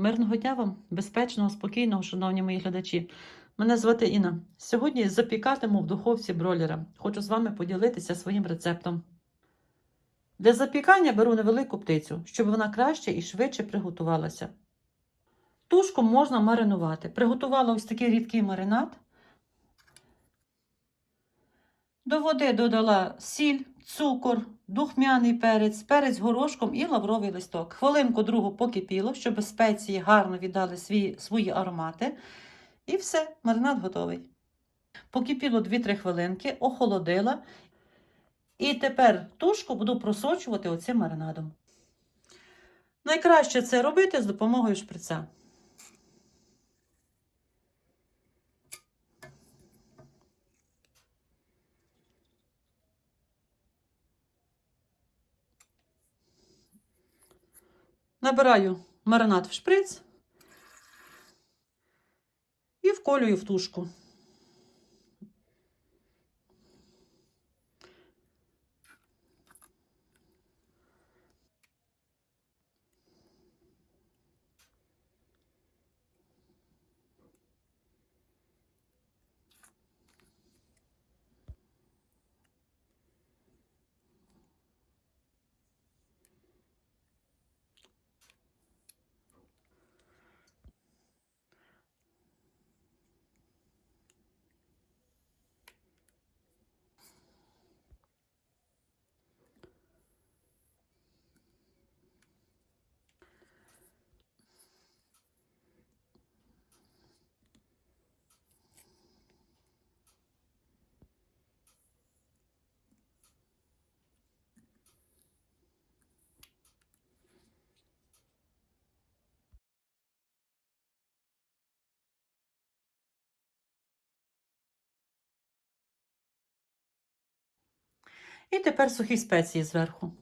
Мирного дня вам, безпечного, спокійного, шановні мої глядачі. Мене звати Інна. Сьогодні запікатиму в духовці бройлера. Хочу з вами поділитися своїм рецептом. Для запікання беру невелику птицю, щоб вона краще і швидше приготувалася. Тушку можна маринувати. Приготувала ось такий рідкий маринад. До води додала сіль, цукор, духмяний перець, перець горошком і лавровий листок. Хвилинку другу покипіло, щоб спеції гарно віддали свої, свої аромати. І все, маринад готовий. Покипіло 2-3 хвилинки, охолодила. І тепер тушку буду просочувати оцим маринадом. Найкраще це робити з допомогою шприца. Набираю маринад в шприц і вколюю в тушку. І тепер сухі спеції зверху.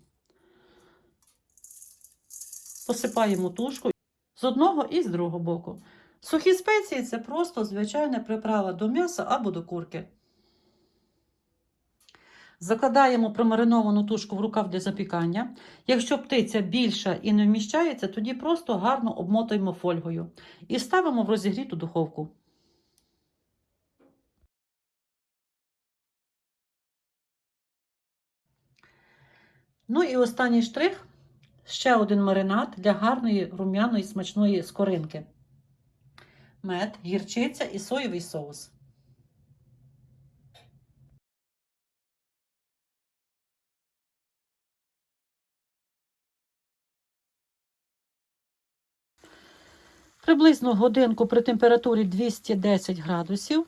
Посипаємо тушку з одного і з другого боку. Сухі спеції це просто звичайна приправа до м'яса або до курки. Закладаємо промариновану тушку в рукав для запікання. Якщо птиця більша і не вміщається, тоді просто гарно обмотуємо фольгою і ставимо в розігріту духовку. Ну і останній штрих ще один маринад для гарної рум'яної смачної скоринки. Мед, гірчиця і соєвий соус. Приблизно годинку при температурі 210 градусів.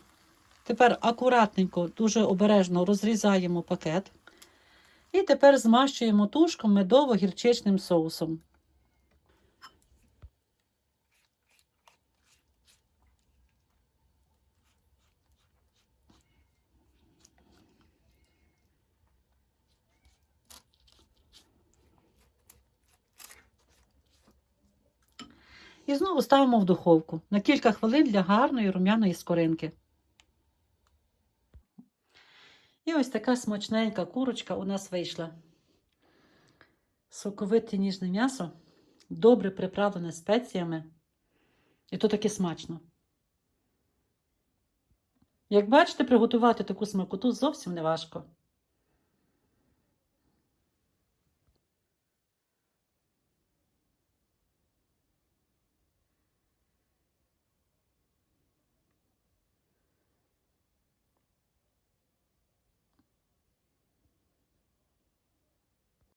Тепер акуратненько, дуже обережно розрізаємо пакет. І тепер змащуємо тушку медово-гірчичним соусом. І знову ставимо в духовку на кілька хвилин для гарної рум'яної скоринки. І ось така смачненька курочка у нас вийшла. Соковите ніжне м'ясо, добре приправлене спеціями. І то таке смачно. Як бачите, приготувати таку смакоту зовсім не важко.